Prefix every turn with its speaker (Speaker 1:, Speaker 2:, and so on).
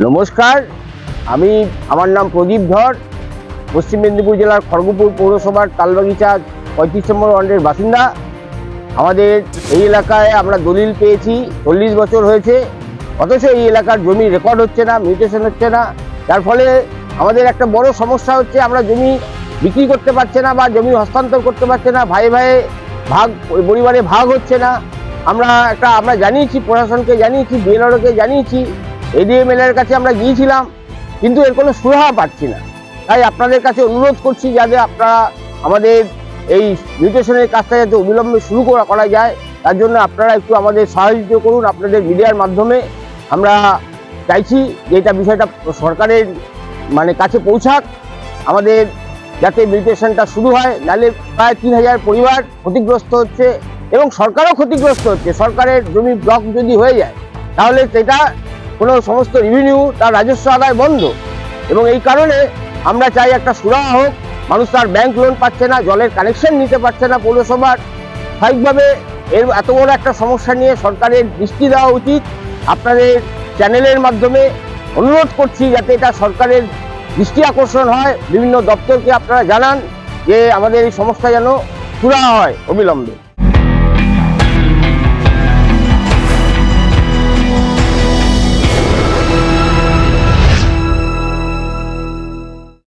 Speaker 1: নমস্কার, আমি আমার নাম প্রদীপ ধর, পশ্চিম মেদিনীপুর জেলার খড়গপুর পৌরসভার তালবাগিচা পঁয়ত্রিশ নম্বর ওয়ার্ডের বাসিন্দা। আমাদের এই এলাকায় আমরা দলিল পেয়েছি, চল্লিশ বছর হয়েছে। অথচ এই এলাকার জমি রেকর্ড হচ্ছে না মিউটেশন হচ্ছে না। যার ফলে আমাদের একটা বড় সমস্যা হচ্ছে, আমরা জমি বিক্রি করতে পারছে না বা জমি হস্তান্তর করতে পারছে না, ভাই ভাই ভাগ, পরিবারে ভাগ হচ্ছে না। আমরা একটা, আমরা জানিয়েছি, প্রশাসনকে জানিয়েছি বিএলআরওকে জানিয়েছি। এডিএমএল এর কাছে আমরা গিয়েছিলাম, কিন্তু এর কোনো সুরাহা পাচ্ছি না। তাই আপনাদের কাছে অনুরোধ করছি যাতে আপনারা আমাদের এই মিউটেশনের কাজটা যাতে অবিলম্বে শুরু করা করা যায়, তার জন্য আপনারা একটু আমাদের সাহায্য করুন আপনাদের মিডিয়ার মাধ্যমে। আমরা চাইছি যে এটা বিষয়টা সরকারের মানে কাছে পৌঁছাক, আমাদের যাতে মিউটেশনটা শুরু হয়, নাহলে প্রায় তিন হাজার পরিবার ক্ষতিগ্রস্ত হচ্ছে এবং সরকারও ক্ষতিগ্রস্ত হচ্ছে। সরকারের জমি ব্লক যদি হয়ে যায়, তাহলে সেটা কোনো সমস্ত রেভিনিউ তার রাজস্ব আদায় বন্ধ। এবং এই কারণে আমরা চাই একটা সুরাহা হোক, মানুষ তার ব্যাংক লোন পাচ্ছে না, জলের কানেকশন নিতে পারছে না পৌরসভার। স্বাভাবিকভাবে এর এত বড় একটা সমস্যা নিয়ে সরকারের দৃষ্টি দেওয়া উচিত। আপনাদের চ্যানেলের মাধ্যমে অনুরোধ করছি যাতে এটা সরকারের দৃষ্টি আকর্ষণ হয়। বিভিন্ন দপ্তরকে আপনারা জানান যে আমাদের এই সমস্যা যেন সুরাহা হয় অবিলম্বে।